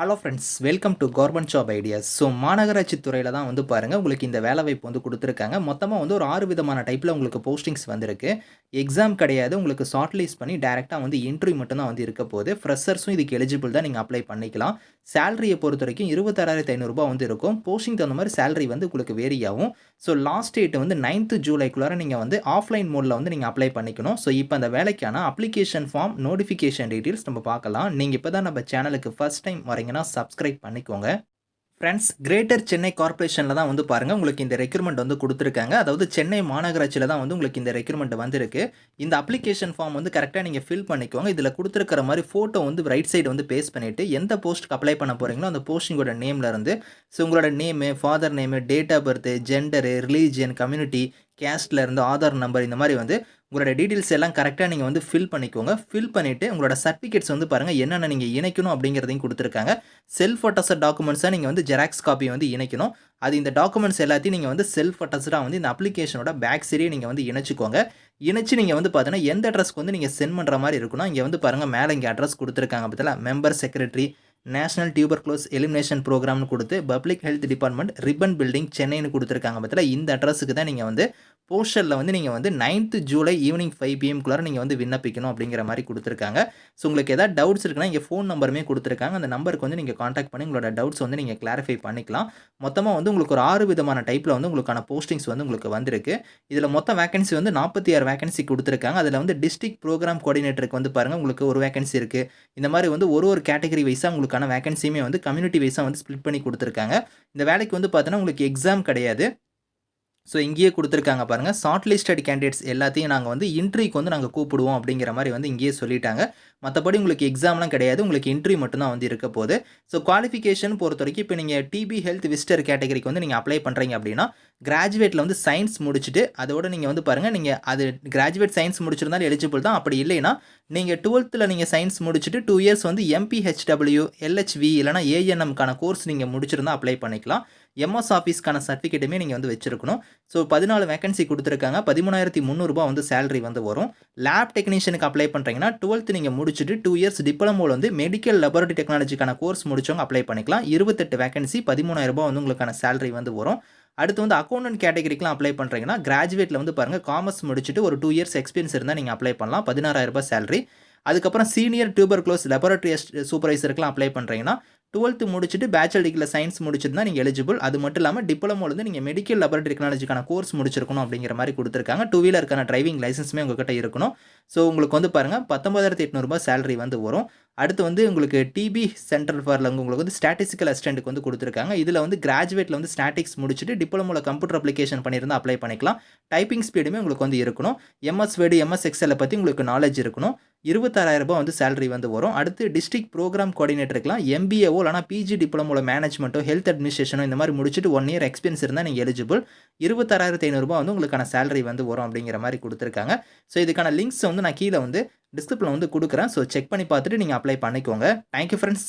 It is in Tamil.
Hello friends welcome to government job ideas so மாநகராட்சி துறையில் தான் வந்து பாருங்கள் உங்களுக்கு இந்த வேலை வாய்ப்பு வந்து கொடுத்துருக்காங்க. மொத்தமாக வந்து ஒரு ஆறு விதமான டைப்பில் உங்களுக்கு போஸ்டிங்ஸ் வந்திருக்கு. எக்ஸாம் கிடையாது. உங்களுக்கு ஷார்ட் லிஸ்ட் பண்ணி டேரெக்டாக வந்து இன்டர்வியூ மட்டும்தான் வந்து இருக்க போகுது. ஃப்ரெஷர்ஸும் இதுக்கு எலிஜிபிள் தான் நீங்கள் அப்ளை பண்ணிக்கலாம். சேலரியை பொறுத்த வரைக்கும் இருபத்தாறாயிரத்து ஐநூறுரூபா வந்து இருக்கும். போஸ்டிங் தகுந்த மாதிரி சேலரி வந்து உங்களுக்கு வேரி ஆகும். ஸோ லாஸ்ட் டேட் வந்து நைன்த்து ஜூலைக்குள்ளார நீங்கள் வந்து ஆஃப்லைன் மோடில் வந்து நீங்கள் அப்ளை பண்ணிக்கணும். ஸோ இப்போ அந்த வேலைக்கான அப்ளிகேஷன் ஃபார்ம் நோட்டிஃபிகேஷன் டீட்டெயில்ஸ் நம்ம பார்க்கலாம். நீங்கள் இப்போ தான் நம்ம சேனலுக்கு ஃபஸ்ட் டைம் பார்த்தீங்கன்னா சப்ஸ்கிரைப் பண்ணிக்கோங்க. ஃப்ரெண்ட்ஸ் கிரேட்டர் சென்னை கார்பரேஷனில் தான் வந்து பாருங்கள் உங்களுக்கு இந்த ரெக்யூர்மெண்ட் வந்து கொடுத்துருக்காங்க. அதாவது சென்னை மாநகராட்சியில் தான் வந்து உங்களுக்கு இந்த ரெக்யூர்மெண்ட் வந்திருக்கு. இந்த அப்ளிகேஷன் ஃபார்ம் வந்து கரெக்டாக நீங்கள் ஃபில் பண்ணிக்கோங்க. இதில் கொடுத்துருக்கிற மாதிரி ஃபோட்டோ வந்து ரைட் சைடு வந்து பேஸ் பண்ணிவிட்டு எந்த போஸ்ட்டுக்கு அப்ளை பண்ண போகிறீங்களோ அந்த போஸ்டிங்கோட நேமில் இருந்து ஸோ உங்களோட name father name date of birth gender religion community Castell இருந்து ஆதார் நம்பர் இந்த மாதிரி வந்து உங்களோட டீட்டெயில்ஸ் எல்லாம் கரெக்டாக நீங்கள் வந்து ஃபில் பண்ணிக்கோங்க. ஃபில் பண்ணிவிட்டு உங்களோட சர்டிஃபிகேட்ஸ் வந்து பாருங்கள் என்னென்ன நீங்கள் இணைக்கணும் அப்படிங்கிறதையும் கொடுத்துருக்காங்க. செல்ஃப் அட்டஸ்ட் டாக்குமெண்ட்ஸாக நீங்கள் வந்து ஜெராக்ஸ் காப்பி வந்து இணைக்கணும். அது இந்த டாக்குமெண்ட்ஸ் எல்லாத்தையும் நீங்கள் வந்து செல்ஃப் அட்டஸ்டாக வந்து இந்த அப்ளிகேஷனோட பேக் சைடே நீங்கள் வந்து இணைச்சிக்கோங்க. இணைச்சு நீங்கள் வந்து பார்த்தீங்கன்னா எந்த அட்ரஸ்க்கு வந்து நீங்கள் சென்ட் பண்ணுற மாதிரி இருக்கணும் இங்கே வந்து பாருங்கள் மேலே இங்கே அட்ரஸ் கொடுத்துருக்காங்க பார்த்தீங்களா member secretary national tuberculosis elimination ப்ரோக்ராம்னு கொடுத்து public health department Ripon building சென்னைன்னு கொடுத்துருக்காங்க பத்தில. இந்த அட்ரஸுக்கு தான் நீங்கள் வந்து போஸ்டரில் வந்து நீங்கள் வந்து நைன்த்து ஜூலை ஈவினிங் ஃபைவ் பிஎம்குள்ளார நீங்கள் வந்து விண்ணப்பிக்கணும் அப்படிங்கிற மாதிரி கொடுத்துருக்காங்க. ஸோ உங்களுக்கு எதாவது டவுட்ஸ் இருக்குன்னா இங்கே ஃபோன் நம்பருமே கொடுத்துருக்காங்க. அந்த நம்பருக்கு வந்து நீங்கள் காண்டாக்ட் பண்ணி உங்களோட டவுட்ஸ் வந்து நீங்கள் கிளாரிஃபை பண்ணிக்கலாம். மொத்தமாக வந்து உங்களுக்கு ஒரு ஆறு விதமான டைப்பில் வந்து உங்களுக்கான போஸ்டிங்ஸ் வந்து உங்களுக்கு வந்திருக்கு. இதில் மொத்த வேகன்சி வந்து நாற்பத்தி ஆறு வேகன்சி கொடுத்துருக்காங்க. அதில் வந்து டிஸ்ட்ரிக்ட் ப்ரோக்ராம் கோஆர்டினேட்டருக்கு வந்து பாருங்கள் உங்களுக்கு ஒரு வேகன்சி இருக்குது இந்த மாதிரி வந்து ஒரு ஒரு கேட்டகரி வைஸாக உங்களுக்கு உங்களுக்கான வேகன்சியுமே வந்து கம்யூனிட்டி வைஸாக வந்து ஸ்ப்ளிட் பண்ணி கொடுத்துருக்காங்க. இந்த வேலைக்கு வந்து பார்த்தோன்னா உங்களுக்கு எக்ஸாம் கிடையாது. ஸோ இங்கேயே கொடுத்துருக்காங்க பாருங்கள் ஷார்ட் லிஸ்டட் கேண்டிடேட்ஸ் எல்லாத்தையும் நாங்கள் வந்து இன்ட்ரிக்கு வந்து நாங்கள் கூப்பிடுவோம் அப்படிங்கிற மாதிரி வந்து இங்கேயே சொல்லிட்டாங்க. மற்றபடி உங்களுக்கு எக்ஸாம்லாம் கிடையாது. உங்களுக்கு இன்ட்ரி மட்டும்தான் வந்து இருக்க போகுது. ஸோ குவாலிஃபிகேஷன் பொறுத்த வரைக்கும் இப்போ நீங்கள் டிபி ஹெல்த் விசிட்டர் கேட்டகரிக்கு வந்து நீங்கள் அப்ளை பண்ணுறீங்க அப்படின்னா கிராஜுவேட்டில் வந்து சயின்ஸ் முடிச்சுட்டு அதோட நீங்கள் வந்து பாருங்கள் நீங்கள் அது கிராஜுவேட் சயின்ஸ் முடிச்சிருந்தாலும் எலிஜிபிள் தான். அப்படி இல்லைன்னா நீங்கள் டுவெல்த்தில் நீங்கள் சயின்ஸ் முடிச்சுட்டு டூ இயர்ஸ் வந்து M P H W L H V இல்லைனா ஏஎன்எம்க்கான கோர்ஸ் நீங்கள் முடிச்சிருந்தா அப்ளை பண்ணிக்கலாம். எம்எஸ் ஆஃபீஸ்க்கான சர்டிஃபிகேட்டுமே நீங்கள் வந்து வச்சிருக்கணும். ஸோ பதினாலு வேகன்சி கொடுத்துருக்காங்க. பதிமூணாயிரத்தி முந்நூறுபா வந்து சேலரி வந்து வரும். லேப் டெக்னீஷியனுக்கு அப்ளை பண்ணுறீங்கன்னா டுவெல்த் நீங்கள் முடிச்சுட்டு டூ இயர்ஸ் டிப்ளமோவில் வந்து மெடிக்கல் லெபரட்டரி டெக்னாலஜிக்கான கோர்ஸ் முடிச்சவங்க அப்ளை பண்ணிக்கலாம். இருபத்தெட்டு வேகன்சி பதிமூணாயிரரூபா வந்து உங்களுக்கான சேலரி வந்து வரும். அடுத்து வந்து அக்கௌண்டன்ட் கேட்டகரிக்கெலாம் அப்ளை பண்ணுறீங்கன்னா கிராஜுவேட்டில் வந்து பாருங்கள் காமர்ஸ் முடிச்சுட்டு ஒரு டூ இயர்ஸ் எக்ஸ்பீரியன்ஸ் இருந்தால் நீங்கள் அப்ளை பண்ணலாம். பதினாறாயிரரூபா சேலரி அதுக்கப்புறம் சீனியர் டியூபர் க்ளோஸ் லெபரட்டரி சூப்பர்வைசருக்குலாம் அப்ளை பண்ணுறீங்கன்னா டுவெல்த்து முடிச்சுட்டு பேச்சுலர் டிகிரியில் சயின்ஸ் முடிச்சிருந்தா நீங்கள் எலிஜிபிள் அது மட்டும் இல்லாமல் டிப்ளமோலேருந்து நீங்கள் மெடிக்கல் லெபரட்டரி டெக்னாலஜிக்கான கோர்ஸ் முடிச்சிருக்கணும் அப்படிங்கிற மாதிரி கொடுத்துருக்காங்க. டூ வீலருக்கான டிரைவிங் லைசன்ஸுமே உங்ககிட்ட இருக்கணும். ஸோ உங்களுக்கு வந்து பாருங்கள் பத்தொம்பதாயிரத்தி எட்நூறுபா சேலரி வந்து வரும். அடுத்து வந்து உங்களுக்கு டிபி சென்ட்ரல் ஃபாரில் உங்களுக்கு வந்து ஸ்டாட்டிஸ்டிக்கல் அசிஸ்டண்ட்டுக்கு வந்து கொடுத்துருக்காங்க. இதில் வந்து கிராஜுவேட்டில் வந்து ஸ்டாட்டிக்ஸ் முடிச்சுட்டு டிப்ளமோவில் கம்ப்யூட்டர் அப்ளிகேஷன் பண்ணியிருந்தால் அப்ளை பண்ணிக்கலாம். டைப்பிங் ஸ்பீடுமே உங்களுக்கு வந்து இருக்கணும். எம்எஸ் வேர்டு எம்எஸ் எக்ஸலை பற்றி உங்களுக்கு நாலேஜ் இருக்கணும். இருபத்தாறாயிரரூபா வந்து சேலரி வந்து வரும். அடுத்து டிஸ்ட்ரிக்ட் ப்ரோக்ராம் கோஆர்டினேட்டருக்குலாம் எம்பிஏஓ இல்லைனா பிஜி டிப்ளமோவில் மேனேஜ்மெண்ட்டோ ஹெல்த் அட்மினிஸ்ட்ரேஷனோ இந்த மாதிரி முடிச்சுட்டு ஒன் இயர் எக்ஸ்பீரியன்ஸ் இருந்தால் நீங்கள் எலிஜிபிள் இருபத்தாறாயிரத்தி ஐநூறுரூபா வந்து உங்களுக்கான சேலரி வந்து வரும் அப்படிங்கிற மாதிரி கொடுத்துருக்காங்க. ஸோ இதுக்கான லிங்க்ஸ் வந்து நான் கீழே வந்து டிஸ்கிரிப்ஷனில் வந்து கொடுக்குறேன். ஸோ செக் பண்ணி பார்த்துட்டு நீங்கள் அப்ளை பண்ணிக்கோங்க. Thank you friends